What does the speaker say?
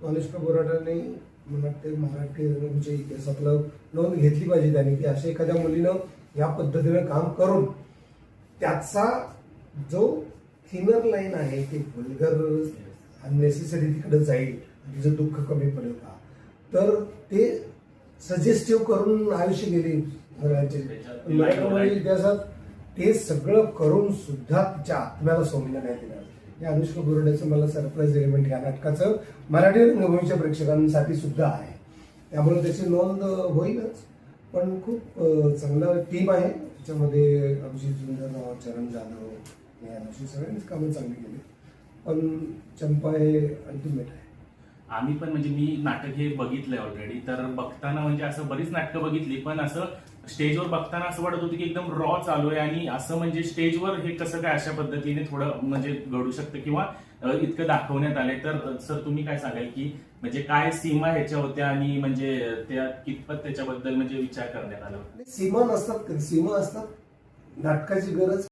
अनुष्का बोराटाने मला वाटते मराठी रंगभूमीच्या इतिहासातलं नोंद घेतली पाहिजे त्यांनी की अशा एखाद्या मुलीनं या पद्धतीनं काम करून त्याचा जो थिनर लाईन आहे ते वल्गर अननेसेसरी तिकडे जाईल तिचं दुःख कमी पडेल का? तर ते सजेस्टिव्ह करून आयुष्य गेली इतिहासात ते सगळं करून सुद्धा तिच्या आत्म्याला सोमिला नाही दिलं या अनुष्का बोरड्याचं मला सरप्राईज एलिमेंट या नाटकाचं मराठी रंगभूमीच्या प्रेक्षकांसाठी सुद्धा आहे. त्यामुळे त्याची नोंद होईलच. पण खूप चांगला टीम आहे. त्याच्यामध्ये अभिजित जुंदरराव चरण जाधव या अशी सगळ्यांनीच कामं चांगली केली. पण चंपा हे अल्टिमेट आहे. आम्ही पण म्हणजे मी नाटक हे बघितलंय ऑलरेडी तर बघताना म्हणजे असं बरीच नाटकं बघितली पण असं स्टेजवर बघताना असं वाटत होतं की एकदम रॉ चालू आहे आणि असं म्हणजे स्टेजवर हे कसं काय अशा पद्धतीने थोडं म्हणजे घडू शकतं किंवा इतकं दाखवण्यात आलंय. तर सर तुम्ही काय सांगाल की म्हणजे काय सीमा ह्याच्या होत्या आणि म्हणजे त्या कितपत त्याच्याबद्दल म्हणजे विचार करण्यात आला? सीमा नसतात सीमा असतात. नाटकाची गरज